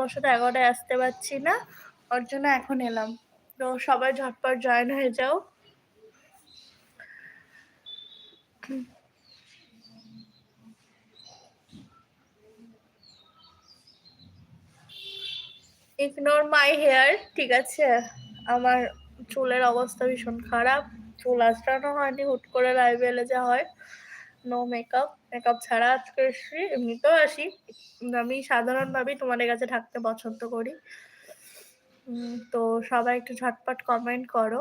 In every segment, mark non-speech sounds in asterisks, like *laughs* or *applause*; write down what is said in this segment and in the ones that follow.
মশা এগারোটায় আসতে পারছি না। ওর জন্য এখন এলাম। তো সবাই ঝটপট জয়েন হয়ে যাও। ইগনোর মাই হেয়ার ঠিক আছে? আমার চুলের অবস্থা ভীষণ খারাপ। চুল আঁচড়ানো হয়নি, হুট করে লাইভে এলে যা হয়। নো মেকআপ মেকআপ ছাড়া আজকে এসছি, এমনিতেও আসি। আমি সাধারণভাবেই তোমাদের কাছে থাকতে পছন্দ করি। তো সবাই একটু ঝটপট কমেন্ট করো।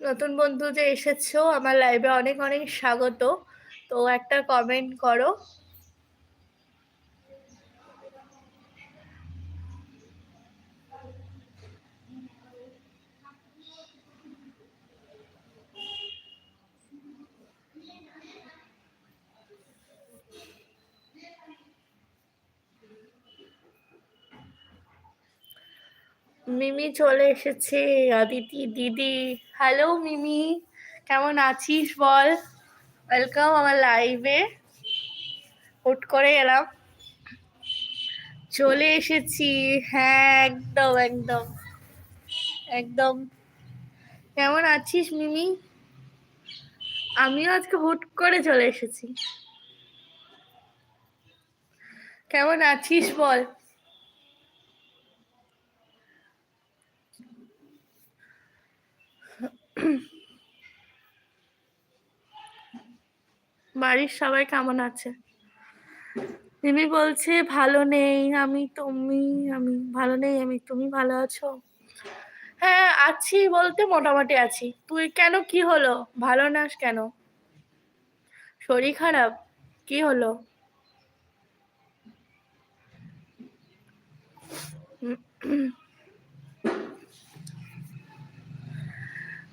নতুন বন্ধু যে এসেছ আমার লাইভে অনেক অনেক স্বাগত। তো একটা কমেন্ট করো। মিমি চলে এসেছে অদিতি দিদি। হ্যালো মিমি। কেমন আছিস বল? ওয়েলকাম আমার লাইভে হুট করে এলাম। চলে এসেছি। হ্যাঁ একদম একদম। একদম। কেমন আছিস, মিমি? আমিও আজকে হুট করে চলে এসেছি। কেমন আছিস বল? *clears throat* বাড়ির সবাই কেমন আছে? মিমি বলছে, ভালো নেই, আমি তুমি, আমি ভালো নেই, আমি তুমি ভালো আছো? হ্যাঁ আছি বলতে মোটামুটি আছি। তুই কেন, কি হলো? ভালো নাস কেন? শরীর খারাপ, কি হলো? *clears throat*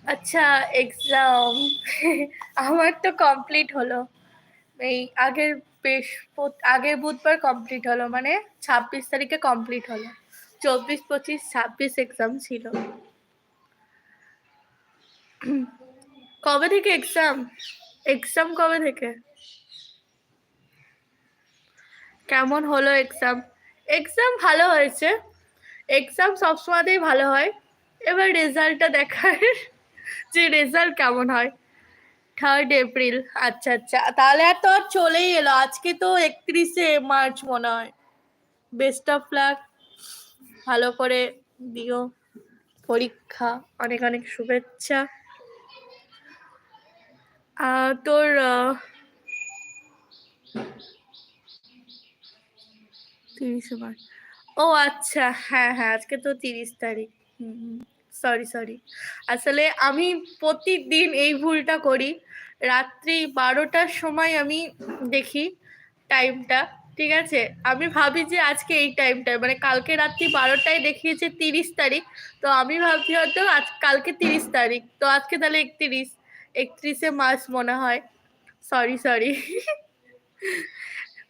আচ্ছা এক্সাম *laughs* আমার তো কমপ্লিট হলো। এই আগের বেশ, আগের বুধবার কমপ্লিট হলো মানে ছাব্বিশ তারিখে কমপ্লিট হলো। চব্বিশ, পঁচিশ, ছাব্বিশ এক্সাম ছিল। কবে থেকে এক্সাম এক্সাম কবে থেকে? কেমন হলো এক্সাম এক্সাম ভালো হয়েছে। এক্সাম সবসময়তেই ভালো হয়। এবার রেজাল্টটা দেখার। যে রেজাল্ট কেমন হয়? থার্ড এপ্রিল আচ্ছা আচ্ছা। তাহলে আর তো চলেই এলো। আজকে তো একত্রিশে মার্চ মনে হয়। বেস্ট অফ লাক ভালো করে দিও। পরীক্ষা। অনেক অনেক শুভেচ্ছা। তোর তিরিশে মার্চ ও আচ্ছা। হ্যাঁ হ্যাঁ আজকে তো তিরিশ তারিখ। হুম হুম। সরি সরি আসলে আমি প্রতিদিন এই ভুলটা করি। রাত্রি বারোটার সময় আমি দেখি টাইমটা ঠিক আছে? আমি ভাবি যে আজকে এই টাইমটায় মানে কালকে রাত্রি বারোটায় দেখিয়েছে তিরিশ তারিখ, তো আমি ভাবছি হয়তো আজ, কালকে তিরিশ তারিখ, তো আজকে তাহলে একত্রিশ, একত্রিশে মার্চ মনে হয়। সরি সরি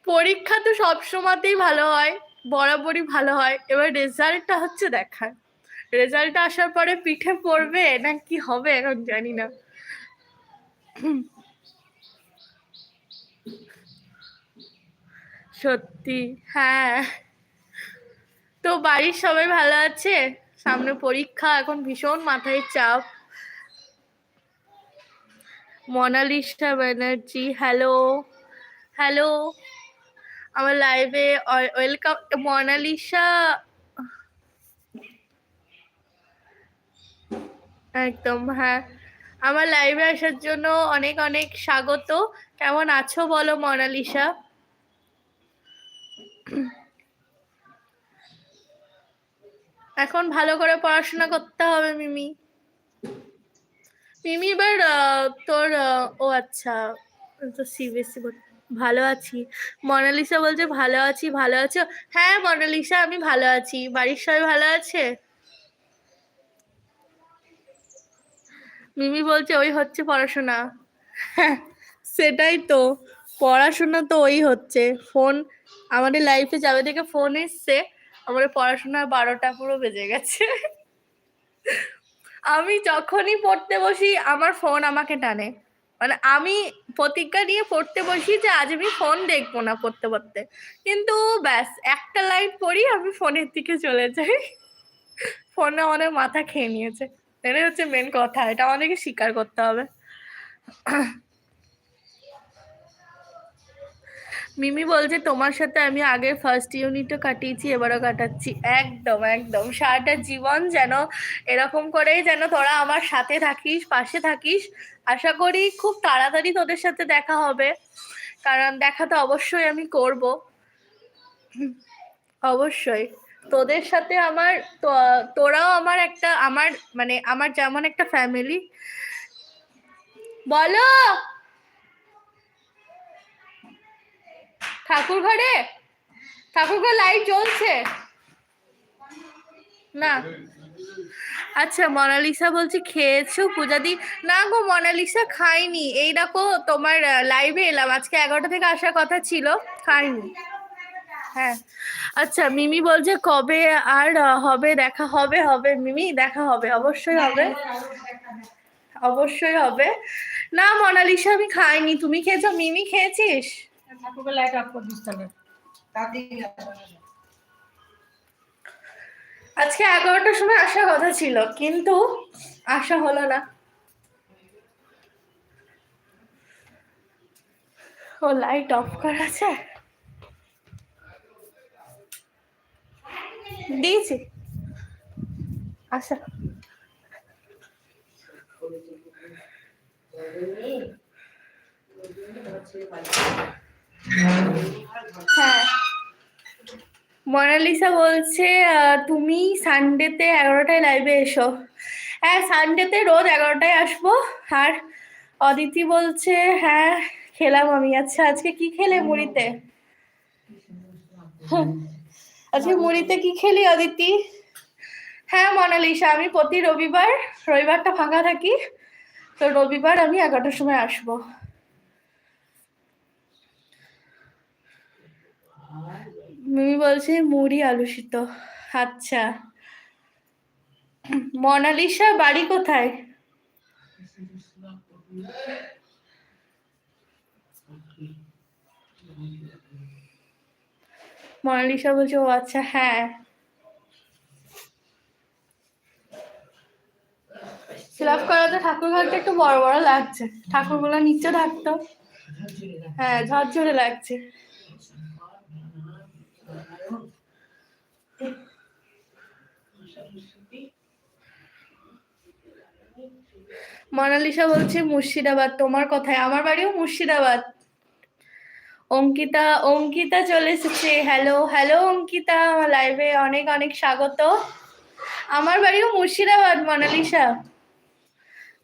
পরীক্ষা তো সব সময়তেই ভালো হয়, বরাবরই ভালো হয়, এবার রেজাল্টটা হচ্ছে দেখার। রেজাল্ট আসার পরে পিঠে পড়বে, না কি হবে এখন জানি না। সত্যি হ্যাঁ। তো বাড়ির সবাই ভালো আছে? সামনে পরীক্ষা, এখন ভীষণ মাথায় চাপ। Monalisa Banerjee, hello hello. আমার লাইভে ওয়েলকাম, মনালিসা একদম হ্যাঁ। আমার লাইভে আসার জন্য অনেক অনেক স্বাগত। কেমন আছো বলো মনালিসা? এখন ভালো করে পড়াশোনা করতে হবে মিমি। মিমি, এবার তোর ও আচ্ছা তো সিবিএসসি ভালো আছি। মনালিসা বলছে, ভালো আছি, ভালো আছো? হ্যাঁ মনালিসা, আমি ভালো আছি। বাড়ির সবাই ভালো আছে? মিমি বলছে, ওই হচ্ছে পড়াশোনা। *laughs* সেটাই তো, পড়াশোনা তো ওই হচ্ছে। ফোন, আমাদের লাইফে যাবে থেকে ফোন এসছে, আমাদের পড়াশোনার বারোটা পুরো বেজে গেছে। *laughs* আমি যখনই পড়তে বসি, আমার ফোন আমাকে টানে। মানে আমি প্রতিজ্ঞা নিয়ে পড়তে বসি যে, আজ আমি ফোন দেখব না পড়তে পড়তে। কিন্তু ব্যাস, একটা লাইন পড়ি, আমি ফোনের দিকে চলে যাই। *laughs* ফোনে অনেক মাথা খেয়ে নিয়েছে। এটাই হচ্ছে মেন কথা, এটা আমাদেরকে স্বীকার করতে হবে। মিমি বলছে, তোমার সাথে আমি আগে ফার্স্ট ইউনিটও কাটিয়েছি, এবারও কাটাচ্ছি। একদম একদম। সারাটা জীবন যেন এরকম করেই যেন তোরা আমার সাথে থাকিস, পাশে থাকিস। আশা করি খুব তাড়াতাড়ি তোদের সাথে দেখা হবে, কারণ দেখা তো অবশ্যই আমি করব। অবশ্যই। তোদের সাথে আমার তোরাও আমার একটা, আমার মানে আমার যেমন একটা ফ্যামিলি বলো! ঠাকুর ঘরে? ঠাকুর ঘর লাইট জ্বলছে? না। আচ্ছা মনালিসা বলছি খেয়েছো পূজাদি? না গো, মনালিসা খাইনি। এই দেখো তোমার লাইভে এলাম। আজকে এগারোটা থেকে আসার কথা ছিল, খাইনি। হ্যাঁ। আচ্ছা মিমি বলছে কবে আর হবে দেখা হবে হবে মিমি দেখা হবে অবশ্যই হবে। অবশ্যই হবে। না মনালিসা আমি খাইনি তুমি খেয়েছো? মিমি খেয়েছিস? আজকে এগারোটার সময় আসার কথা ছিল কিন্তু আসা হলো না। ও লাইট অফ করা আছে? দিয়েছি। আচ্ছা। হ্যাঁ। মনালিসা বলছে তুমি সানডেতে এগারোটায় লাইভে এসো। হ্যাঁ সানডেতে রোজ এগারোটায় আসব। আর অদিতি বলছে হ্যাঁ খেলাম আমি। আচ্ছা আজকে কি খেলে মুড়িতে? আজকে মুড়িতে কি খেলি অদিতি হ্যাঁ মনালিসা, আমি প্রতি রবিবার, রবিবারটা ফাঁকা থাকি, তো রবিবার আমি এগারোটার সময় আসব। মিমি বলছে, মুড়ি আলু সিদ্ধ। আচ্ছা। মনালিসা বাড়ি কোথায়? মনালিসা বলছে, ও আচ্ছা হ্যাঁ। ফিলাপ করাতে ঠাকুর ঘরটা একটু বড় বড় লাগছে। ঠাকুরগুলো নিচে থাকতো হ্যাঁ ঝরঝরে লাগছে। মনালিসা বলছে, মুর্শিদাবাদ, তোমার কথায়। আমার বাড়িও মুর্শিদাবাদ। অঙ্কিতা অঙ্কিতা চলে এসেছে। হ্যালো হ্যালো অঙ্কিতা, আমার লাইভে অনেক অনেক স্বাগত। আমার বাড়িও মুর্শিদাবাদ, মনালিসা।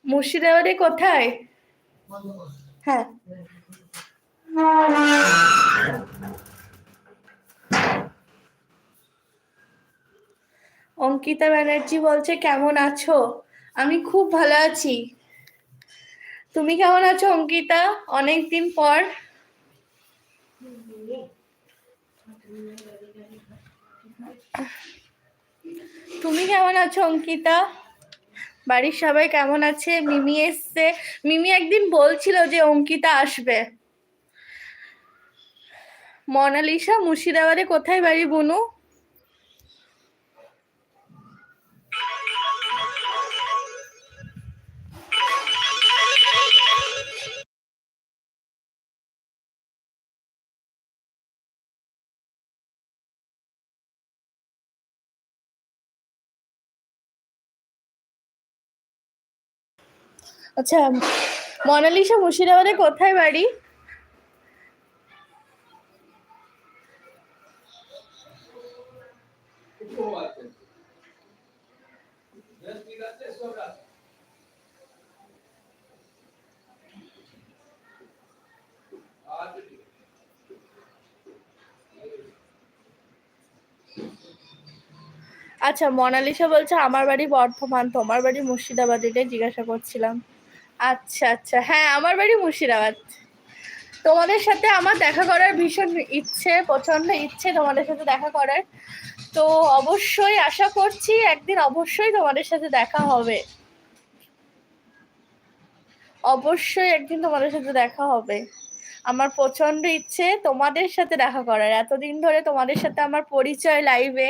মুর্শিদাবাদে কোথায়? হ্যাঁ। অঙ্কিতা ব্যানার্জি বলছে, কেমন আছো? আমি খুব ভালো আছি। তুমি কেমন আছো, অঙ্কিতা? অনেক দিন পর তুমি কেমন আছো, অঙ্কিতা? বাড়ির সবাই কেমন আছে? মিমি এসছে। মিমি একদিন বলছিল যে অঙ্কিতা আসবে। মনালিসা মুর্শিদাবাদে কোথায় বাড়ি, বুনু? আচ্ছা মনালিসা মুর্শিদাবাদে কোথায় বাড়ি? আচ্ছা মোনালিসা বলছে, আমার বাড়ি বর্ধমান, তোমার বাড়ি মুর্শিদাবাদ এটাই জিজ্ঞাসা করছিলাম। আচ্ছা আচ্ছা। হ্যাঁ আমার বাড়ি মুর্শিদাবাদ। তোমাদের সাথে আমার দেখা করার ভীষণ ইচ্ছে প্রচণ্ড ইচ্ছে তোমাদের সাথে দেখা করার। তো অবশ্যই আশা করছি একদিন অবশ্যই তোমাদের সাথে দেখা হবে। অবশ্যই একদিন তোমাদের সাথে দেখা হবে। আমার প্রচণ্ড ইচ্ছে তোমাদের সাথে দেখা করার। এতদিন ধরে তোমাদের সাথে আমার পরিচয় লাইভে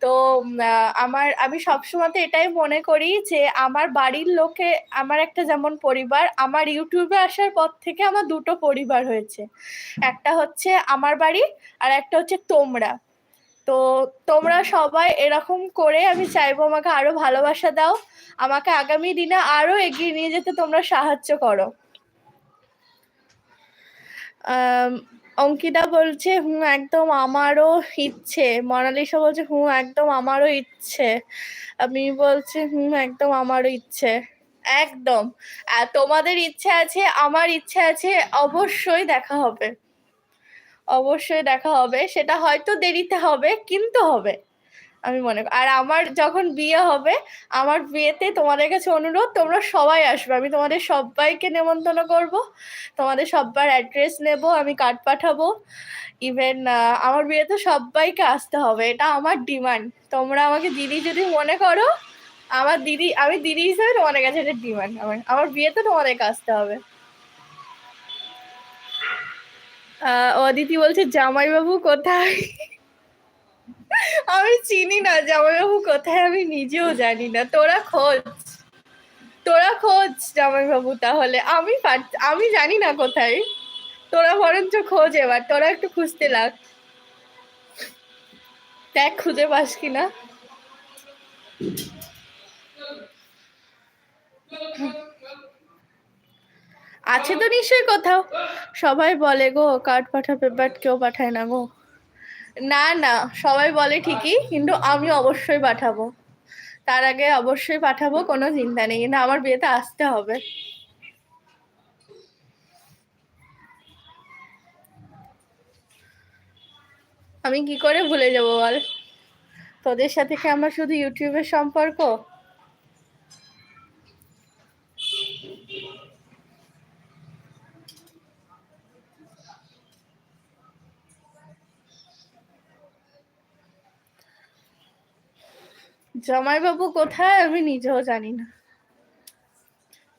তো আমার, আমি সবসময় এটাই মনে করি যে আমার বাড়ির লোকে, আমার একটা যেমন পরিবার, আমার ইউটিউবে আসার পর থেকে আমার দুটো পরিবার হয়েছে। একটা হচ্ছে আমার বাড়ি আর একটা হচ্ছে তোমরা। তো, তোমরা সবাই এরকম করে আমি চাইব আমাকে আরও ভালোবাসা দাও। আমাকে আগামী দিনে আরও এগিয়ে নিয়ে যেতে তোমরা সাহায্য করো। অঙ্কিতা বলছে হুম একদম আমারও ইচ্ছে। মনালিসা বলছে হুম একদম আমারও ইচ্ছে। আমি বলছি হুম একদম আমারও ইচ্ছে। একদম। তোমাদের ইচ্ছে আছে, আমার ইচ্ছে আছে, অবশ্যই দেখা হবে। অবশ্যই দেখা হবে। সেটা হয়তো দেরিতে হবে, কিন্তু হবে। আমি মনে করি। আর আমার যখন বিয়ে হবে, আমার বিয়েতে তোমাদের কাছে অনুরোধ, তোমরা সবাই আসবে। আমি তোমাদের সবাইকে নেমন্তন্ন করব, তোমাদের সবার অ্যাড্রেস নেব, আমি কার্ড পাঠাবো। ইভেন আমার বিয়েতে সবাইকে আসতে হবে। এটা আমার ডিমান্ড তোমরা আমাকে দিদি যদি মনে করো, আমার দিদি, আমি দিদি হিসেবে তোমাদের কাছে এটা ডিমান্ড আমার আমার বিয়েতে তোমাদেরকে আসতে হবে। অদিতি বলছে, জামাইবাবু কোথায়? আমি চিনি না জামাইবাবু কোথায়, আমি নিজেও জানি না। তোরা খোঁজ। তোরা খোঁজ জামাইবাবু তাহলে। আমি আমি জানি না কোথায়। তোরা বরঞ্চ খোঁজ এবার। তোরা একটু খুঁজতে লাগ। দেখ, খুঁজে পাস কিনা। আছে তো নিশ্চয়ই কোথাও। সবাই বলে গো, কার্ড পাঠাবে বাট কেউ পাঠায় না গো। না না, সবাই বলে ঠিকই, কিন্তু আমি অবশ্যই পাঠাবো। তার আগে অবশ্যই পাঠাবো, কোনো চিন্তা নেই, কিন্তু আমার বিয়েতে আসতে হবে। আমি কি করে ভুলে যাব বল? তোদের সাথে কি আমার শুধু ইউটিউবের সম্পর্ক? জামাইবাবু কোথায় আমি নিজেও জানি না।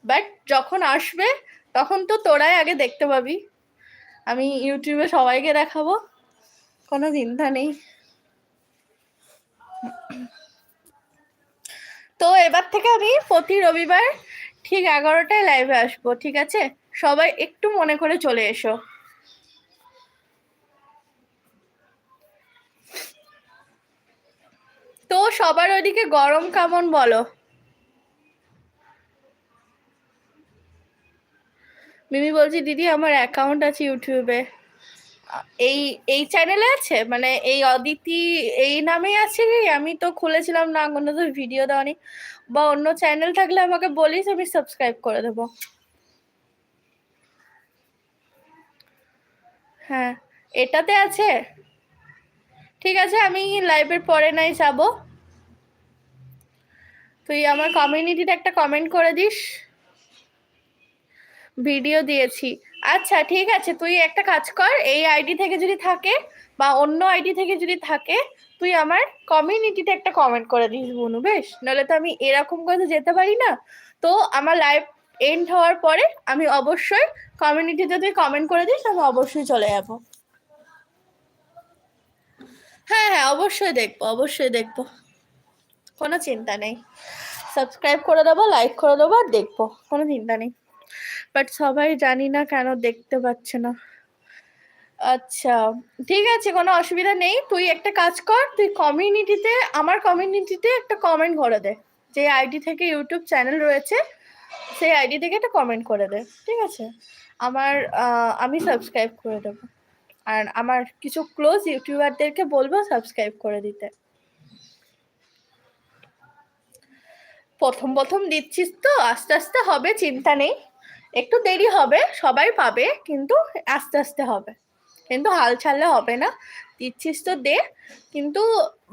বাট যখন আসবে, তখন তো তোরাই আগে দেখতে পাবি। আমি ইউটিউবে সবাইকে দেখাবো, কোনো চিন্তা নেই। তো এবার থেকে আমি প্রতি রবিবার ঠিক এগারোটায় লাইভে আসব, ঠিক আছে? সবাই একটু মনে করে চলে এসো তো সবার ওইদিকে গরম কেমন বলো? মিমি বলছি, দিদি, আমার অ্যাকাউন্ট আছে ইউটিউবে এই এই চ্যানেলে আছে? মানে এই অদিতি, এই নামেই আছে কি? আমি তো খুলেছিলাম না, কোনো তো ভিডিও দেওয়ানি। বা অন্য চ্যানেল থাকলে আমাকে বলিস, আমি সাবস্ক্রাইব করে দেবো। হ্যাঁ এটাতে আছে। ঠিক আছে, আমি লাইভের পরে নাই, যাব। তুই আমার কমিউনিটিতে একটা কমেন্ট করে দিস। ভিডিও দিয়েছি। আচ্ছা ঠিক আছে, তুই একটা কাজ কর, এই আইডি থেকে যদি থাকে বা অন্য আইডি থেকে যদি থাকে, তুই আমার কমিউনিটিতে একটা কমেন্ট করে দিস বনু, বেশ? নাহলে তো আমি এরকম করে তো যেতে পারি না। তো আমার লাইভ এন্ড হওয়ার পরে আমি অবশ্যই কমিউনিটিতে তুই কমেন্ট করে দিস, আমি অবশ্যই চলে যাব। হ্যাঁ হ্যাঁ অবশ্যই দেখব অবশ্যই দেখব। কোনো চিন্তা নেই। সাবস্ক্রাইব করে দেবো লাইক করে দেবো আর দেখব, কোনো চিন্তা নেই। বাট সবাই জানি না কেন দেখতে পাচ্ছে না। আচ্ছা ঠিক আছে, কোনো অসুবিধা নেই। তুই একটা কাজ কর, তুই কমিউনিটিতে আমার কমিউনিটিতে একটা কমেন্ট করে দে। যে আইডি থেকে ইউটিউব চ্যানেল রয়েছে, সেই আইডি থেকে একটা কমেন্ট করে দে, ঠিক আছে? আমার আমি সাবস্ক্রাইব করে দেবো। আর আমার কিছু ক্লোজ ইউটিউবারদেরকে বলব সাবস্ক্রাইব করে দিতে। প্রথম প্রথম দিচ্ছিস তো, আস্তে আস্তে হবে, চিন্তা নেই। একটু দেরি হবে, সবাই পাবে, কিন্তু আস্তে আস্তে হবে। কিন্তু হাল ছাড়লে হবে না। দিচ্ছিস তো দে, কিন্তু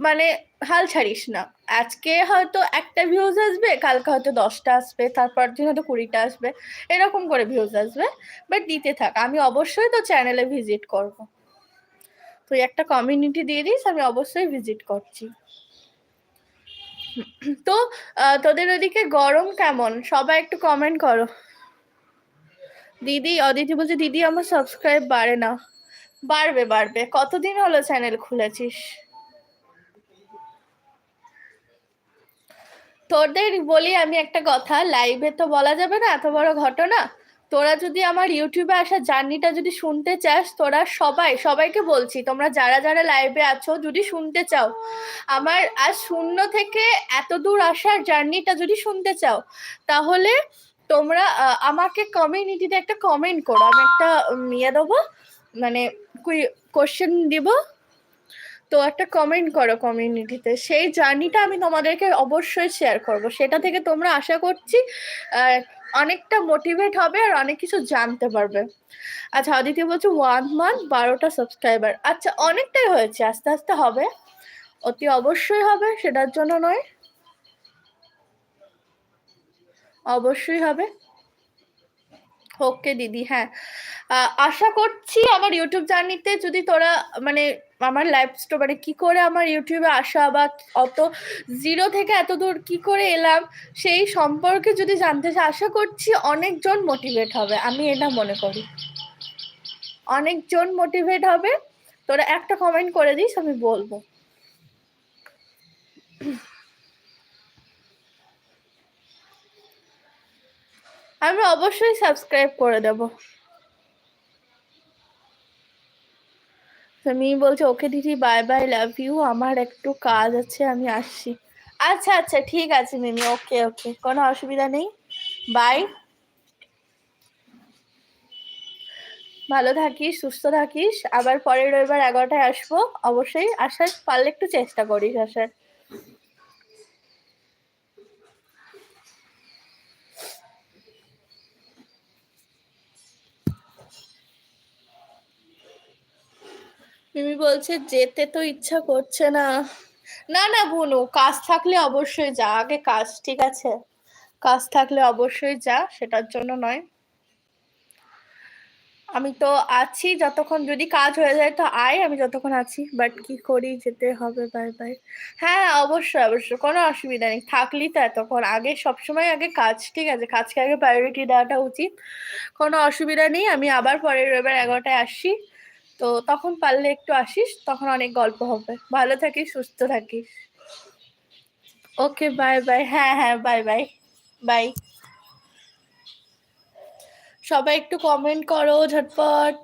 মানে হাল ছাড়িস না। আজকে হয়তো একটা ভিউজ আসবে, কালকে হয়তো দশটা আসবে, তারপর দিন হয়তো কুড়িটা আসবে, এরকম করে ভিউজ আসবে। বাট দিতে থাক, আমি অবশ্যই তো চ্যানেলে ভিজিট করব। তুই একটা কমিউনিটি দিয়ে দিস, আমি অবশ্যই ভিজিট করছি। তো তোদের ওদিকে গরম কেমন? সবাই একটু কমেন্ট করো। দিদি, অদিতি বলছে, দিদি, আমার সাবস্ক্রাইব বাড়ে না। বাড়বে বাড়বে। কতদিন হলো চ্যানেল খুলেছিস? তোদের বলি আমি একটা কথা লাইভে তো বলা যাবে না, এত বড় ঘটনা। তোরা যদি আমার ইউটিউবে আসা জার্নিটা যদি শুনতে চাস, তোরা সবাই, সবাইকে বলছি, তোমরা যারা যারা লাইভে আছো যদি শুনতে চাও, আমার আজ শূন্য থেকে এত দূর আসার জার্নিটা যদি শুনতে চাও, তাহলে তোমরা আমাকে কমিউনিটিতে একটা কমেন্ট করো। আমি একটা ইয়ে দেবো মানে কুই কোশ্চেন দিব। তো একটা কমেন্ট করো কমিউনিটিতে সেই জার্নিটা আমি তোমাদেরকে অবশ্যই শেয়ার করব। সেটা থেকে তোমরা আশা করছি অনেকটা মোটিভেট হবে আর অনেক কিছু জানতে পারবে। আচ্ছা অদিতি বলছে ওয়ান মান্থ বারোটা সাবস্ক্রাইবার আচ্ছা অনেকটাই হয়েছে, আস্তে আস্তে হবে। অতি অবশ্যই হবে, সেটার জন্য নয়। অবশ্যই হবে। ওকে দিদি হ্যাঁ। আশা করছি আমার ইউটিউব জার্নিতে যদি তোরা মানে আমার লাইফ স্টোরি মানে কি করে আমার ইউটিউবে আসা বা অত জিরো থেকে এত দূর কি করে এলাম, সেই সম্পর্কে যদি জানতে চাই, আশা করছি অনেকজন মোটিভেট হবে, আমি এটা মনে করি। অনেকজন মোটিভেট হবে। তোরা একটা কমেন্ট করে দিস, আমি বলব। আমি অবশ্যই সাবস্ক্রাইব করে দেব। আমি বলছে, ওকে দিদি বাই বাই লাভ ইউ আমার একটু কাজ আছে, আমি আসছি। আচ্ছা আচ্ছা ঠিক আছে মিমি, ওকে ওকে, কোনো অসুবিধা নেই বাই ভালো থাকিস, সুস্থ থাকিস, আবার পরের রবিবার এগারোটায় আসব, অবশ্যই আসার পারলে একটু চেষ্টা করিস, আসার। মিমি বলছে, যেতে তো ইচ্ছা করছে না। না না বুনু, কাজ থাকলে অবশ্যই যা, আগে কাজ, ঠিক আছে? কাজ থাকলে অবশ্যই যা, সেটার জন্য নয়। আমি তো আছি যতক্ষণ যদি কাজ হয়ে যায় তো আয়, আমি যতক্ষণ আছি, বাট কি করি, যেতে হবে, বাই বাই। হ্যাঁ অবশ্যই অবশ্যই, কোনো অসুবিধা নেই, থাকলি তো এতক্ষণ, আগে, সবসময় আগে কাজ, ঠিক আছে, কাজকে আগে প্রায়োরিটি দেওয়াটা উচিত, কোনো অসুবিধা নেই, আমি আবার পরের রবিবার এগারোটায় আসছি। তো তখন পারলে একটু আসিস তখন অনেক গল্প হবে। ভালো থাকিস সুস্থ থাকিস। Okay bye bye. হ্যাঁ হ্যাঁ বাই বাই। বাই। সবাই একটু কমেন্ট করো ঝটপট।